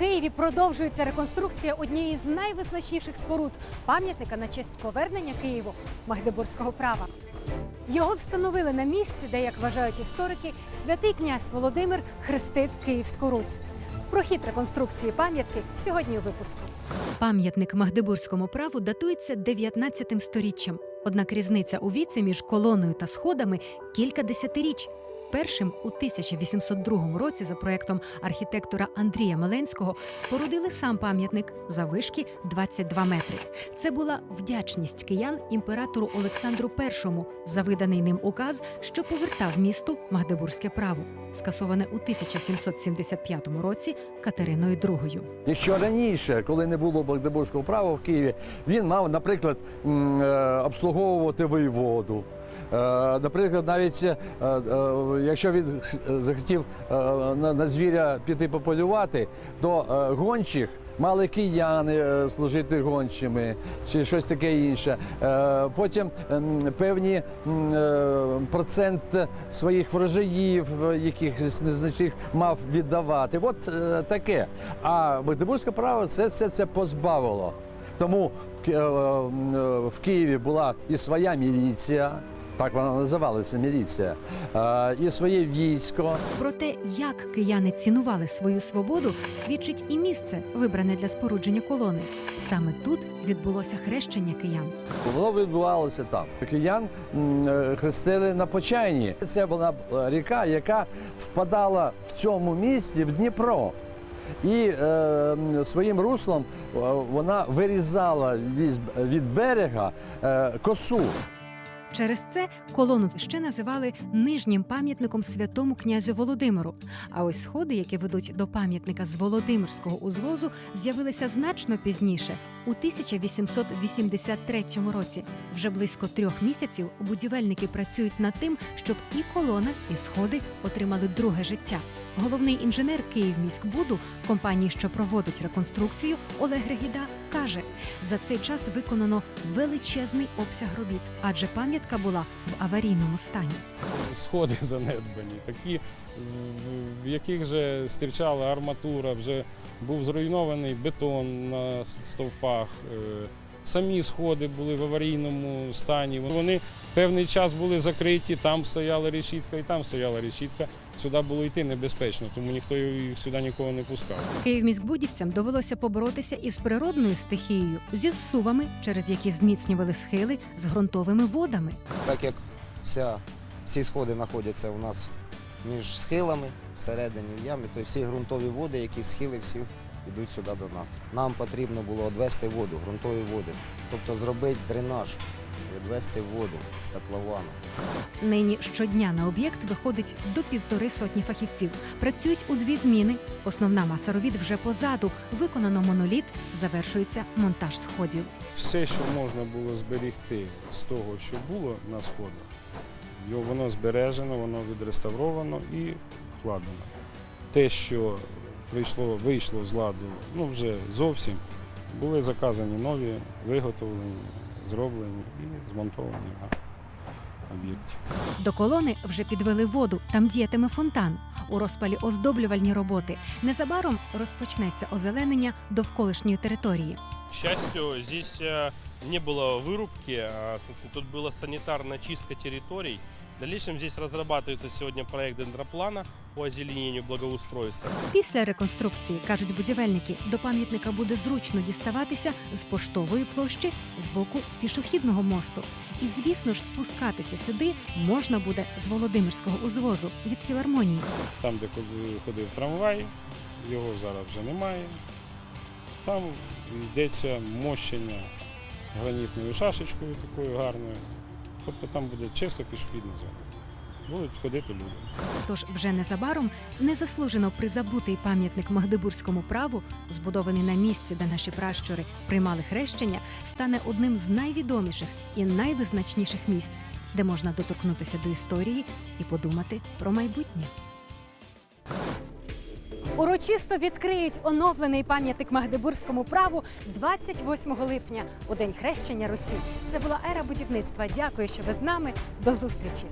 Києві продовжується реконструкція однієї з найвизначніших споруд пам'ятника на честь повернення Києву Магдебурзького права. Його встановили на місці, де, як вважають історики, святий князь Володимир хрестив Київську Русь. Про хід реконструкції пам'ятки сьогодні у випуску. Пам'ятник Магдебурзькому праву датується 19 сторіччям. Однак різниця у віці між колоною та сходами кілька десятиріч. Першим у 1802 році за проектом архітектора Андрія Меленського спорудили сам пам'ятник заввишки 22 метри. Це була вдячність киян імператору Олександру І за виданий ним указ, що повертав місту Магдебурзьке право, скасоване у 1775 році Катериною II. Якщо раніше, коли не було Магдебурзького права в Києві, він мав, наприклад, е, обслуговувати воєводу. Е, Наприклад, навіть е, е, якщо він захотів на, звіря піти пополювати, то гончих мали кияни служити гончими чи щось таке інше. Потім ем, певні процент своїх врожаїв, якихось незначних, мав віддавати. От таке. А Магдебурзьке право це все це позбавило. Тому в Києві була і своя міліція. Так вона називалася міліція, е, і своє військо. Про те, як кияни цінували свою свободу, свідчить і місце, вибране для спорудження колони. Саме тут відбулося хрещення киян. Воно відбувалося там. Киян е, хрестили на Почайні. Це була е, ріка, яка впадала в цьому місті в Дніпро. І е, своїм руслом вона вирізала від, від берега е, косу. Через це колону ще називали нижнім пам'ятником святому князю Володимиру. А ось сходи, які ведуть до пам'ятника з Володимирського узвозу, з'явилися значно пізніше, у 1883 році. Вже близько трьох місяців будівельники працюють над тим, щоб і колона, і сходи отримали друге життя. Головний інженер Київміськбуду, компанії, що проводить реконструкцію, Олег Регіда, каже, за цей час виконано величезний обсяг робіт, адже пам'ятка була в аварійному стані. сходи занедбані, такі, в- яких вже стирчала арматура, вже був зруйнований бетон на стовпах. Е, Самі сходи були в аварійному стані. Вони певний час були закриті, там стояла решітка і там стояла решітка. Сюди було йти небезпечно, тому ніхто їх сюди нікого не пускав. Київміськбудівцям довелося поборотися із природною стихією, зі зсувами, через які зміцнювали схили з ґрунтовими водами. так як вся, всі сходи знаходяться у нас між схилами всередині в ямі, то всі ґрунтові води, які схили, всі йдуть сюди до нас. Нам потрібно було відвести воду, ґрунтові води, тобто зробити дренаж, відвести воду з котловану. Нині щодня на об'єкт виходить до півтори сотні фахівців. Працюють у дві зміни. Основна маса робіт вже позаду. Виконано моноліт, завершується монтаж сходів. Все, що можна було зберегти з того, що було на сходах, воно збережено, воно відреставровано і вкладено. Те, що прийшло, вийшло з ладу, ну вже зовсім, були заказані нові, виготовлені, зроблені і змонтовані на об'єкті. До колони вже підвели воду. Там діятиме фонтан. У розпалі оздоблювальні роботи. Незабаром розпочнеться озеленення довколишньої території. К счастью, здесь э, не было вырубки, а, соответственно, тут была санитарная чистка территорий. В дальнейшем здесь разрабатывается сегодня проект дендроплана по озеленению благоустройства. Після реконструкції, кажуть будівельники, до пам'ятника буде зручно діставатися з поштової площі з боку пішохідного мосту. І, звісно ж, спускатися сюди можна буде з Володимирського узвозу від філармонії. Там, де ходив- ходив трамвай, його зараз вже немає. Там йдеться мощення гранітною шашечкою такою гарною. Тобто там буде чисто пішохідна зона. Будуть ходити люди. Тож вже незабаром незаслужено призабутий пам'ятник Магдебурзькому праву, збудований на місці, де наші пращури приймали хрещення, стане одним з найвідоміших і найвизначніших місць, де можна доторкнутися до історії і подумати про майбутнє. Урочисто відкриють оновлений пам'ятник Магдебурзькому праву 28 липня у день хрещення Русі. Це була ера будівництва. Дякую, що ви з нами. До зустрічі.